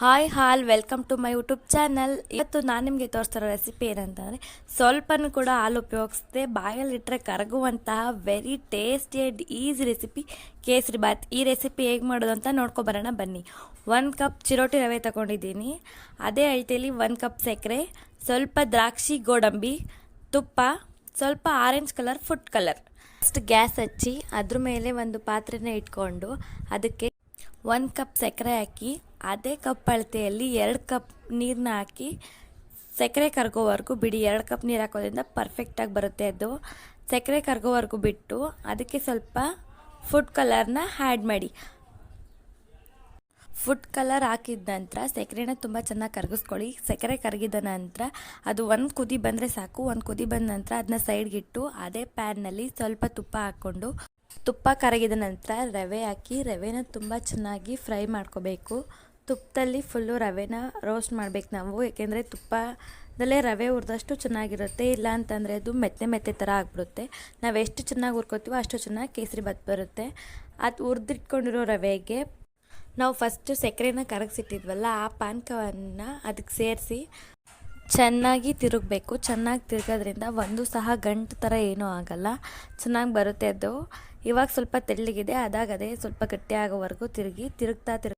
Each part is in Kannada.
Hi all, welcome to my YouTube channel. ಇವತ್ತು ನಾನು ನಿಮಗೆ ತೋರಿಸ್ತಿರೋ ರೆಸಿಪಿ ಏನಂತಂದರೆ, ಸ್ವಲ್ಪನೂ ಕೂಡ ಹಾಲು ಉಪಯೋಗಿಸದೆ ಬಾಯಲ್ಲಿಟ್ಟರೆ ಕರಗುವಂತಹ very tasty and easy recipe Kesari bath. ಈ ರೆಸಿಪಿ ಹೇಗೆ ಮಾಡೋದು ಅಂತ ನೋಡ್ಕೊಬರೋಣ ಬನ್ನಿ. ಒಂದು ಕಪ್ ಚಿರೋಟಿ ರವೆ ತಗೊಂಡಿದ್ದೀನಿ. ಅದೇ ಅಳತೆಯಲ್ಲಿ ಒಂದು ಕಪ್ ಸಕ್ಕರೆ, ಸ್ವಲ್ಪ ದ್ರಾಕ್ಷಿ ಗೋಡಂಬಿ, ತುಪ್ಪ, ಸ್ವಲ್ಪ orange colour food colour first gas ಹಚ್ಚಿ, ಅದ್ರ ಮೇಲೆ ಒಂದು ಪಾತ್ರೆನ ಇಟ್ಕೊಂಡು ಅದಕ್ಕೆ ಒಂದು ಕಪ್ ಸಕ್ಕರೆ ಹಾಕಿ ಅದೇ ಕಪ್ ಅಳತೆಯಲ್ಲಿ ಎರಡು ಕಪ್ ನೀರನ್ನ ಹಾಕಿ ಸಕ್ಕರೆ ಕರ್ಗೋವರೆಗೂ ಬಿಡಿ. ಎರಡು ಕಪ್ ನೀರು ಹಾಕೋದ್ರಿಂದ ಪರ್ಫೆಕ್ಟಾಗಿ ಬರುತ್ತೆ ಅದು. ಸಕ್ಕರೆ ಕರ್ಗೋವರೆಗೂ ಬಿಟ್ಟು ಅದಕ್ಕೆ ಸ್ವಲ್ಪ ಫುಡ್ ಕಲರ್ನ ಆ್ಯಡ್ ಮಾಡಿ. ಫುಡ್ ಕಲರ್ ಹಾಕಿದ ನಂತರ ಸಕ್ಕರೆನ ತುಂಬ ಚೆನ್ನಾಗಿ ಕರಗಿಸ್ಕೊಳ್ಳಿ. ಸಕ್ಕರೆ ಕರಗಿದ ನಂತರ ಅದು ಒಂದು ಕುದಿ ಬಂದರೆ ಸಾಕು. ಒಂದು ಕುದಿ ಬಂದ ನಂತರ ಅದನ್ನ ಸೈಡ್ಗಿಟ್ಟು ಅದೇ ಪ್ಯಾನ್ನಲ್ಲಿ ಸ್ವಲ್ಪ ತುಪ್ಪ ಹಾಕ್ಕೊಂಡು ತುಪ್ಪ ಕರಗಿದ ನಂತರ ರವೆ ಹಾಕಿ ರವೆನ ತುಂಬ ಚೆನ್ನಾಗಿ ಫ್ರೈ ಮಾಡ್ಕೋಬೇಕು. ತುಪ್ಪದಲ್ಲಿ ಫುಲ್ಲು ರವೆನ ರೋಸ್ಟ್ ಮಾಡ್ಬೇಕು ನಾವು, ಏಕೆಂದರೆ ತುಪ್ಪದಲ್ಲೇ ರವೆ ಹುರಿದಷ್ಟು ಚೆನ್ನಾಗಿರುತ್ತೆ. ಇಲ್ಲ ಅಂತಂದರೆ ಅದು ಮೆತ್ತೆ ಮೆತ್ತೆ ಥರ ಆಗಿಬಿಡುತ್ತೆ. ನಾವು ಎಷ್ಟು ಚೆನ್ನಾಗಿ ಹುರ್ಕೋತೀವೋ ಅಷ್ಟು ಚೆನ್ನಾಗಿ ಕೇಸರಿ ಬತ್ ಬರುತ್ತೆ. ಅದು ಹುರಿದಿಟ್ಕೊಂಡಿರೋ ರವೆಗೆ ನಾವು ಫಸ್ಟು ಸಕ್ಕರೆನ ಕರಗಿಸಿಟ್ಟಿದ್ವಲ್ಲ, ಆ ಪಾನಕವನ್ನು ಅದಕ್ಕೆ ಸೇರಿಸಿ ಚೆನ್ನಾಗಿ ತಿರುಗಬೇಕು. ಚೆನ್ನಾಗಿ ತಿರುಗೋದ್ರಿಂದ ಒಂದು ಸಹ ಗಂಟು ಥರ ಏನೂ ಆಗಲ್ಲ. ಚೆನ್ನಾಗಿ ಬರುತ್ತೆ ಅದು. ಇವಾಗ ಸ್ವಲ್ಪ ತೆಳ್ಳಗಿದೆ ಅದಾಗದೆ ಸ್ವಲ್ಪ ಗಟ್ಟಿಯಾಗೋವರೆಗೂ ತಿರುಗಿ ತಿರುಗ್ತಾ ತಿರುಗಿ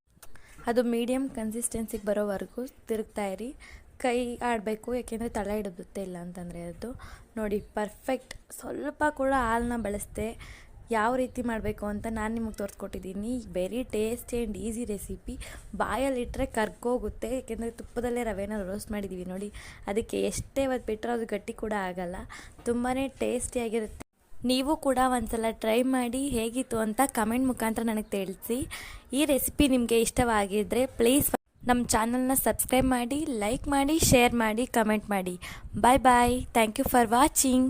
ಅದು ಮೀಡಿಯಮ್ ಕನ್ಸಿಸ್ಟೆನ್ಸಿಗೆ ಬರೋವರೆಗೂ ತಿರುಗ್ತಾ ಇರಿ. ಕೈ ಆಡಬೇಕು, ಯಾಕೆಂದರೆ ತಳ ಹಿಡಿದುತ್ತೆ ಇಲ್ಲ ಅಂತಂದರೆ ಅದು. ನೋಡಿ ಪರ್ಫೆಕ್ಟ್ ಸ್ವಲ್ಪ ಕೂಡ ಹಾಲನ್ನ ಬಳಸದೆ ಯಾವ ರೀತಿ ಮಾಡಬೇಕು ಅಂತ ನಾನು ನಿಮಗೆ ತೋರಿಸ್ಕೊಟ್ಟಿದ್ದೀನಿ very tasty and easy recipe ಬಾಯಲ್ಲಿಟ್ಟರೆ ಕರ್ಕೋಗುತ್ತೆ ಏಕೆಂದರೆ ತುಪ್ಪದಲ್ಲೇ ರವೆನ ರೋಸ್ಟ್ ಮಾಡಿದ್ದೀವಿ ನೋಡಿ. ಅದಕ್ಕೆ ಎಷ್ಟೇ ಅದು ಬಿಟ್ಟರೆ ಅದು ಗಟ್ಟಿ ಕೂಡ ಆಗಲ್ಲ. ತುಂಬಾ ಟೇಸ್ಟಿಯಾಗಿರುತ್ತೆ ನೀವು ಕೂಡ ಒಂದ್ಸಲ ಟ್ರೈ ಮಾಡಿ ಹೇಗಿತ್ತು ಅಂತ ಕಮೆಂಟ್ ಮುಖಾಂತರ ನನಗೆ ತಿಳಿಸಿ. ಈ ರೆಸಿಪಿ ನಿಮಗೆ ಇಷ್ಟವಾಗಿದ್ದರೆ ಪ್ಲೀಸ್ ನಮ್ಮ ಚಾನಲ್ನ ಸಬ್ಸ್ಕ್ರೈಬ್ ಮಾಡಿ ಲೈಕ್ ಮಾಡಿ ಶೇರ್ ಮಾಡಿ ಕಮೆಂಟ್ ಮಾಡಿ. Bye bye thank you for watching